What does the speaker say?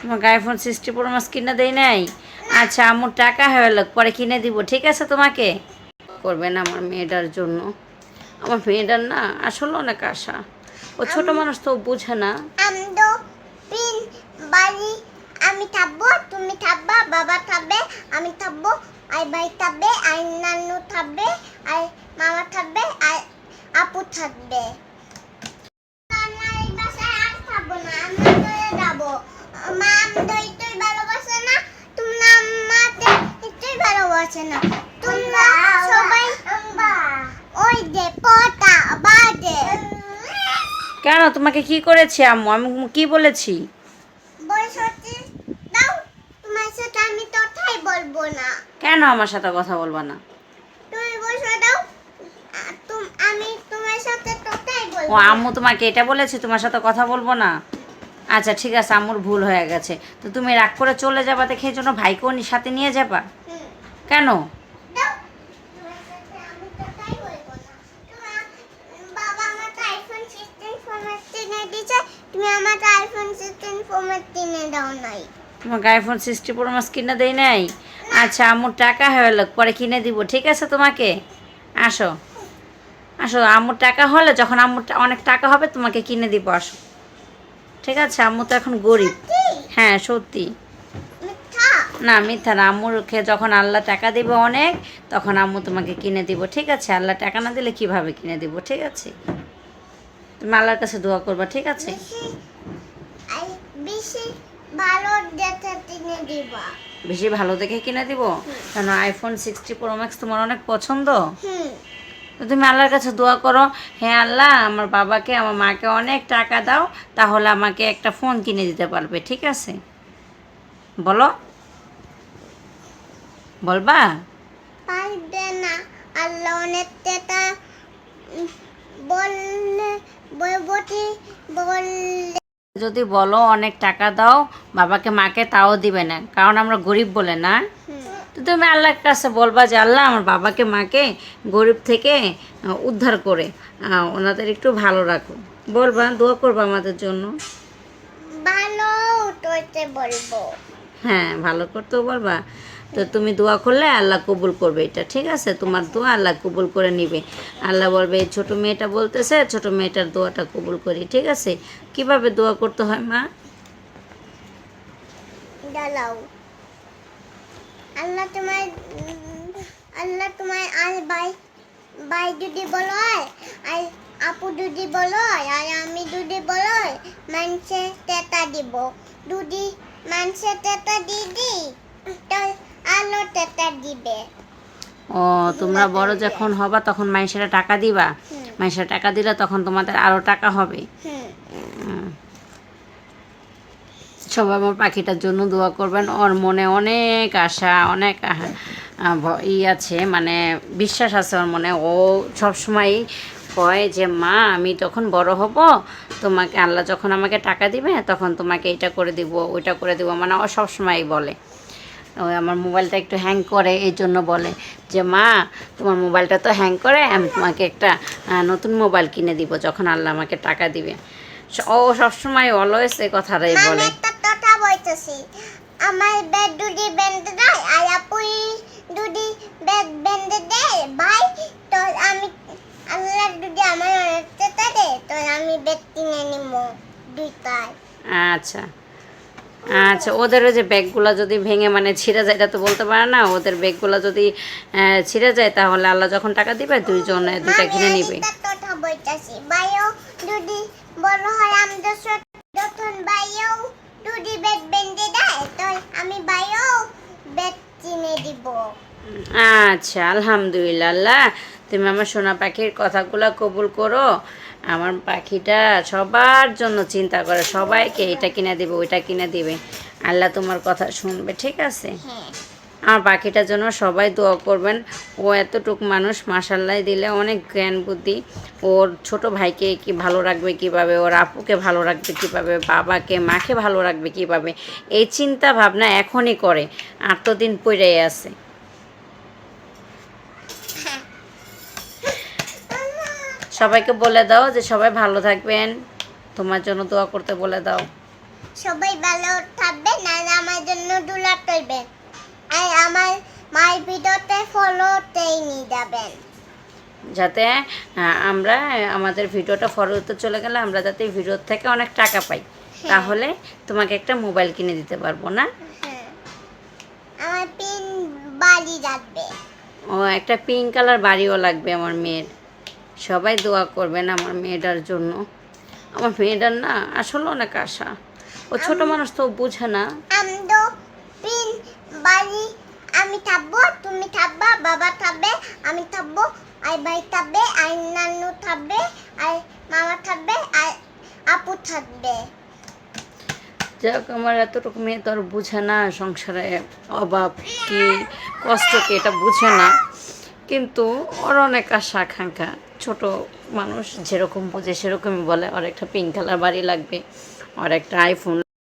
তোমাকে iPhone sixty pro মাস কিনে দেই নাই? আচ্ছা আমার টাকা হয়ে লোক পরে কিনে দিব ঠিক আছে তোমাকে? করবেন আমার মেয়েটার জন্য। আমার মেয়েটার না আসলে অনেক আশা। ও ছোট মানুষ তো বুঝে না। আমি তো পিন বাড়ি আমি থাকব তুমি থাকবা বাবা থাকবে আমি থাকব আর ভাই থাকবে আর নানু থাকবে আর মামা থাকবে আর আপু থাকবে না, এই বাসায় আর থাকব না, আমি চলে যাব। মা আমাদের একটুই ভালোবাসে না, তোমরা আমাদের একটুই ভালোবাসে না। তোমরা সবাই ওই যে পটা বাজে। কেন? তোমাকে কি করেছি আম্মু? আমি কি বলেছি? দাও তোমার সাথে আমি কথাই বলব না। কেন আমার সাথে কথা বলবা না? তুমি বসে দাও আমি তোমার সাথে কথাই ও আম্মু তোমাকে এটা বলেছে তোমার সাথে কথা বলব না? আচ্ছা ঠিক আছে, আম্মুর ভুল হয়ে গেছে। তো তুমি রাগ করে চলে যাবা দেখে এই জন্য ভাইকেও সাথে নিয়ে যাবা? কেন? আমার আমার তোমাকে আইফোন সিক্সটি কিনে আচ্ছা টাকা পরে কিনে দিব, ঠিক আছে তোমাকে? আসো। আসো, আম্মুর টাকা হলে যখন আম্মুর অনেক টাকা হবে, তোমাকে কিনে দিব, আসো। ঠিক আছে আম্মু তো এখন গরিব। হ্যাঁ সত্যি। না মিথ্যা না আম্মুরকে যখন আল্লাহ টাকা দিবে অনেক তখন আম্মু তোমাকে কিনে দিব ঠিক আছে? আল্লাহ টাকা না দিলে কীভাবে কিনে দিব ঠিক আছে? তুমি আল্লাহর কাছে দোয়া করবা ঠিক আছে? বেশি ভালো দেখে কিনে দিবা। বেশি ভালো দেখে কিনে দিব? কেন আইফোন সিক্সটি প্রো ম্যাক্স তোমার অনেক পছন্দ? হুম। তো তুমি আল্লাহর কাছে দোয়া করো হ্যাঁ আল্লাহ আমার বাবাকে আমার মাকে অনেক টাকা দাও তাহলে আমাকে একটা ফোন কিনে দিতে পারবে ঠিক আছে? বলো। বলবা? পারবে না আল্লাহ অনেক টাকা বললে বলবটি বললে। যদি বলো অনেক টাকা দাও বাবাকে মাকে তাও দিবে না কারণ আমরা গরিব বলে না। তো তুমি আল্লাহর কাছে বলবা যে আল্লাহ আমার বাবাকে মাকে গরিব থেকে উদ্ধার করে ওনাদের একটু ভালো রাখো। বলবা দোয়া করবা আমাদের জন্য। ভালো বলব। হ্যাঁ ভালো করতেও বলবা। তো তুমি দোয়া করলে আল্লাহ কবুল করবে এটা ঠিক আছে? তোমার দোয়া আল্লাহ কবুল করে নিবে। আল্লাহ বলবে এই ছোট মেয়েটা বলতেছে ছোট মেয়েটার দোয়াটা কবুল করি ঠিক আছে? কীভাবে দোয়া করতে হয় মা? দাঁড়াও। আল্লাহ তোমার আল্লাহ তোমার আর ভাই ভাই যদি বলো আর আপু যদি বলো আর আমি যদি বলো মানুষে তেতা দিব। দুদি মানুষে তেতা দিদি আলো তেতা দিবে। ও তোমরা বড় যখন হবা তখন মানুষেরা টাকা দিবা। মানুষেরা টাকা দিলে তখন তোমাদের আরও টাকা হবে। সবাই আমার পাখিটার জন্য দোয়া করবেন। ওর মনে অনেক আশা অনেক ই আছে মানে বিশ্বাস আছে ওর মনে। ও সবসময় কয় যে মা আমি তখন বড় হব তোমাকে আল্লাহ যখন আমাকে টাকা দিবে তখন তোমাকে এটা করে দিব ওইটা করে দিব। মানে ও সবসময় বলে। ওই আমার মোবাইলটা একটু হ্যাং করে এই জন্য বলে যে মা তোমার মোবাইলটা তো হ্যাং করে আমি তোমাকে একটা নতুন মোবাইল কিনে দিব যখন আল্লাহ আমাকে টাকা দিবে। ও সবসময় অলওয়েজ এই কথাটাই বলে। বলতেছি আমার বেড দুদি বেঁধে দেয় আর আপুই দুদি বেড বেঁধে দেয়। ভাই তো আমি আল্লাহ দুদি আমার অনেক চেতা তো আমি বেড কিনে নিব দুইটাই আচ্ছা। আচ্ছা ওদের যে ব্যাগগুলো যদি ভেঙে মানে ছিঁড়ে যায় এটা তো বলতে পারে না ওদের ব্যাগগুলো যদি ছিঁড়ে যায় তাহলে আল্লাহ যখন টাকা দিবে দুইজনে দুইটা কিনে নিবে। দুদি বড় হয় আমাদের যখন বেড বেঁধে দেয় তো আমি বেড চিনে দিব। আচ্ছা আলহামদুলিল্লাহ। আল্লাহ তুমি আমার সোনা পাখির কথাগুলো কবুল করো। আমার পাখিটা সবার জন্য চিন্তা করে সবাইকে এটা কিনে দিবে ওইটা কিনে দিবে। আল্লাহ তোমার কথা শুনবে ঠিক আছে? হ্যাঁ। আমার পাখিটার জন্য সবাই দোয়া করবেন। ও এতটুক মানুষ মাসাল্লাহ দিলে অনেক জ্ঞান বুদ্ধি। ওর ছোট ভাইকে কি ভালো রাখবে কীভাবে? ওর আপুকে ভালো রাখবে কীভাবে? বাবাকে, মাকে ভালো রাখবে কীভাবে? এই চিন্তা ভাবনা এখনই করে আর তো দিন পড়ে আছে। সবাইকে বলে দাও যে সবাই ভালো থাকবেন। তোমার জন্য দোয়া করতে বলে দাও। সবাই ভালো থাকবেন আর আমার জন্য দুলা করবেন। আর আমার ভিডিওতে ফলোতেই নিয়ে যাবেন যাতে আমরা আমাদের ভিডিওটা ফলোতে চলে গেলে আমরা যাতে ভিডিওর থেকে অনেক টাকা পাই। তাহলে তোমাকে একটা মোবাইল কিনে দিতে পারব না? হ্যাঁ। আমার পিন বাড়ি যাবে ও একটা পিঙ্ক কালার বাড়িও লাগবে আমার মেয়ের। সবাই দোয়া করবেন আমার মেয়েটার জন্য। আমার মেয়েটার না আসলে অনেক আশা। ও ছোট মানুষ তো বুঝে না। আমি তো পিন বাড়ি আমি থাকব, তুমি থাকবা, বাবা থাকবে, আমি থাকব আর ভাই থাকবে আর নানু থাকবে আর মামা থাকবে আর আপু থাকবে। যাক, আমার এতটুকু মেয়ে তো আর বুঝে না সংসারে অভাব কি, কষ্ট কি, এটা বুঝে না। কিন্তু ওর অনেক আশা, আকাঙ্ক্ষা। ছোট মানুষ যেরকম বোঝে, সেরকমই বলে। ওর একটা পিঙ্ক কালার বাড়ি লাগবে, ওর একটা আইফোন